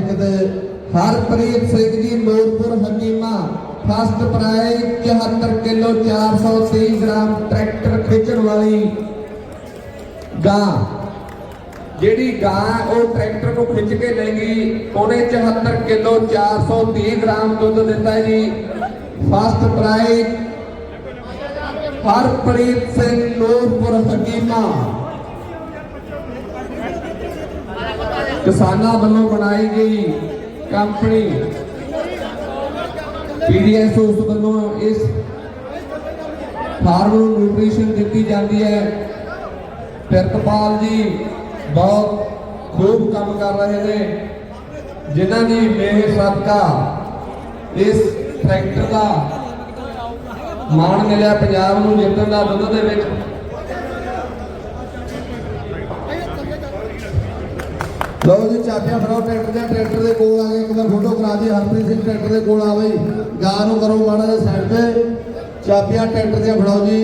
ਕਿਤੇ Harpreet Singh ji Nurpur Hakima, first prize 74 kilo 430 gram tractor ਖਿੱਚਣ ਵਾਲੀ ਗਾਂ। ਜਿਹੜੀ ਗਾਂ ਉਹ ਟਰੈਕਟਰ ਨੂੰ ਖਿੱਚ ਕੇ ਲੈ ਗਈ। ਉਹਨੇ 74 ਕਿਲੋ 430 ਗ੍ਰਾਮ ਦੁੱਧ ਦਿੱਤਾ ਜੀ। First prize Harpreet Singh Nurpur Hakima. ਕਿਸਾਨਾਂ ਵੱਲੋਂ ਬਣਾਈ ਗਈ ਕੰਪਨੀ ਪੀਡੀਐਸ ਉਸ ਵੱਲੋਂ ਇਸ ਫਾਰਮ ਨੂੰ ਨਿਊਟ੍ਰੀਸ਼ਨ ਦਿੱਤੀ ਜਾਂਦੀ ਹੈ। ਪਿਰਤਪਾਲ ਜੀ ਬਹੁਤ ਖੂਬ ਕੰਮ ਕਰ ਰਹੇ ਨੇ। ਜਿਨ੍ਹਾਂ ਦੀ ਮਿਹਰ ਸਦਕਾ ਇਸ ਫੈਕਟਰ ਦਾ ਮਾਣ ਮਿਲਿਆ ਪੰਜਾਬ ਨੂੰ ਜਿੱਤਣ ਦਾ ਦੁੱਧ ਦੇ ਵਿੱਚ। ਲਓ ਜੀ ਚਾਬੀਆਂ ਫੜਾਓ ਟਰੈਕਟਰ ਦੇ ਟਰੈਕਟਰ ਦੇ ਕੋਲ ਆ ਕੇ ਇੱਕ ਵਾਰ ਫੋਟੋ ਕਰਾ ਦੀ ਹਰਪ੍ਰੀਤ ਸਿੰਘ ਟਰੈਕਟਰ ਦੇ ਕੋਲ ਆਵੇ ਗਾਂ ਨੂੰ ਕਰੋ ਮਾੜਾ ਜਿਹਾ ਸਾਈਡ ਤੇ। ਚਾਬੀਆਂ ਟਰੈਕਟਰ ਦੀਆਂ ਫੜਾਓ ਜੀ।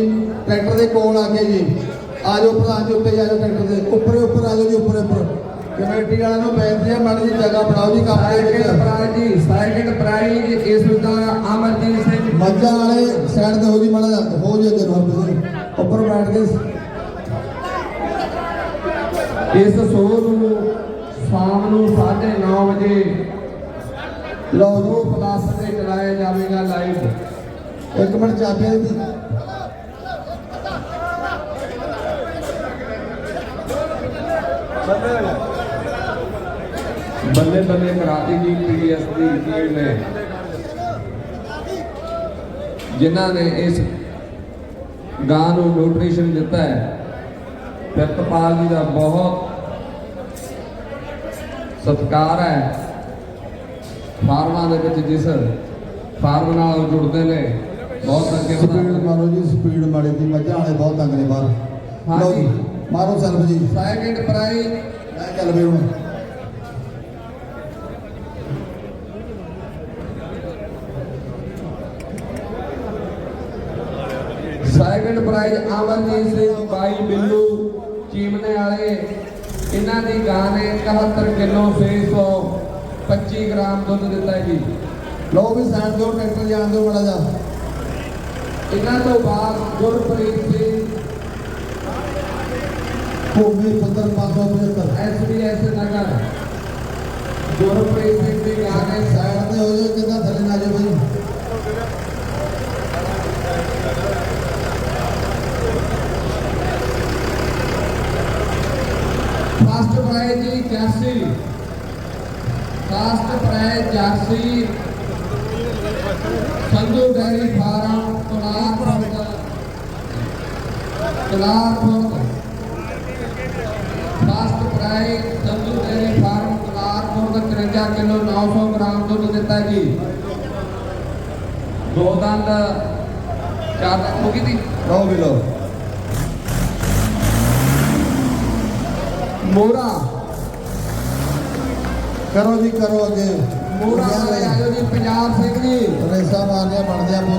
ਟਰੈਕਟਰ ਦੇ ਕੋਲ ਆ ਕੇ ਜੀ। ਆ ਜਾਓ ਪ੍ਰਧਾਨ ਜੀ ਉੱਤੇ ਜਾ ਜਾਓ ਟਰੈਕਟਰ ਦੇ। ਉੱਪਰੇ ਉੱਪਰ ਆ ਜਾਓ ਜੀ ਉੱਪਰੇ ਉੱਪਰ। ਕਮੇਟੀ ਵਾਲਿਆਂ ਨੂੰ ਬੇਨਤੀ ਹੈ ਮਾੜੀ ਜੀ ਜਗ੍ਹਾ ਬਣਾਓ ਜੀ ਕੰਮ ਦੇ ਵਿੱਚ ਪ੍ਰਾਈਜ਼ ਜੀ ਸੈਕਿੰਡ ਪ੍ਰਾਈਜ਼ ਇਸ ਦਾ ਅਮਰਜੀਤ ਸਿੰਘ ਮੱਝਾਂ ਵਾਲੇ ਸਾਈਡ ਤੇ ਹੋ ਜੀ ਮਾੜਾ ਹੋ ਜੀ ਅੱਗੇ ਨੂੰ ਉੱਪਰ ਬੈਠ ਕੇ। ਇਸ ਨੂੰ ਸ਼ਾਮ ਨੂੰ 9:30 ਵਜੇ ਲਓ ਪਲਾਸ ਤੇ ਚਲਾਇਆ ਜਾਵੇਗਾ ਲਾਈਵ ਇੱਕ ਮਿੰਟ ਚਾਬੀਆਂ ਦੀ ਬੱਲੇ ਬੱਲੇ ਕਰਾਤੀ ਜੀ ਪੀਡੀਐਸ ਦੀ ਟੀਮ ਨੇ। ਜਿਨ੍ਹਾਂ ਨੇ ਇਸ ਗਾਂ ਨੂੰ ਨਿਊਟ੍ਰੀਸ਼ਨ ਦਿੱਤਾ ਹੈ। ਪ੍ਰਿਤਪਾਲ ਜੀ ਦਾ ਬਹੁਤ ਸਤਿਕਾਰ ਹੈ। ਫਾਰਮਾਂ ਦੇ ਵਿੱਚ ਜਿਸ ਫਾਰਮ ਨਾਲ ਜੁੜਦੇ ਨੇ ਬਹੁਤ ਅੱਗੇ ਸਪੀਡ ਮਾਰੋ ਜੀ ਸਪੀਡ ਮਾਰੀ ਦੀ ਮੱਝਾਂ ਵਾਲੇ ਬਹੁਤ ਤੰਗ ਨੇ ਬਾਹਰ। ਹਾਂ ਜੀ। ਮਾਰੋ ਸੈਲਫ ਜੀ। ਸੈਕਿੰਡ ਪ੍ਰਾਈਜ਼ ਮੈਂ ਚੱਲ ਪਈ ਹੁਣ। ਸੈਕੰਡ ਪ੍ਰਾਈਜ਼ ਅਮਰਜੀਤ ਸਿੰਘ ਬਾਈ ਬਿੱਲੂ ਚੀਮਨੇ ਵਾਲੇ। ਇਹਨਾਂ ਦੀ ਗਾਂ ਨੇ 71 ਕਿਲੋ 625 ਗ੍ਰਾਮ ਦੁੱਧ ਦਿੱਤਾ ਹੈ ਜੀ। ਲਓ ਵੀ ਸਾਈਡ ਦਿਓ ਟਰੈਕਟਰ ਜਾਣ ਦਿਓ ਬੜਾ ਜਾ ਇਹਨਾਂ ਤੋਂ ਬਾਅਦ ਗੁਰਪ੍ਰੀਤ ਸਿੰਘ ਭੂਮੀ ਪੱਤਰ 575 ਐਸਬੀਐਸ ਨਗਰ। ਗੁਰਪ੍ਰੀਤ ਸਿੰਘ ਦੀ ਗਾਂ ਨੇ ਸਾਈਡ ਤੇ ਹੋ ਜਾਓ ਕਿੱਦਾਂ ਥੱਲੇ ਨਾ ਜਾਓ ਬਈ ਫਸਟ ਪ੍ਰਾਈਜ਼ ਜੀ 81 first prize 81 Sandhu dairy farm Kalarpur Kalarpur first prize Sandhu dairy farm Kalarpur ਦਾ 53 ਕਿਲੋ 900 ਗ੍ਰਾਮ ਦੁੱਧ ਦਿੱਤਾ ਜੀ। ਦੋ ਦੰਦ। ਚਾਰ ਦੰਦ ਹੋ ਗਈ ਦੀ? ਲਓ ਵੀ ਲਓ ਮੋਰਾ ਕਰੋ ਜੀ ਕਰੋ ਅੱਗੇ। ਮੋਰਾ ਵਾਲੇ ਜੀ ਪੰਜਾਬ ਸਿੰਘ ਜੀ। ਰੇਸਾ ਮਾਰਨਿਆ ਬਣਦਿਆ ਬੋਤੋ ਮੋਰਾ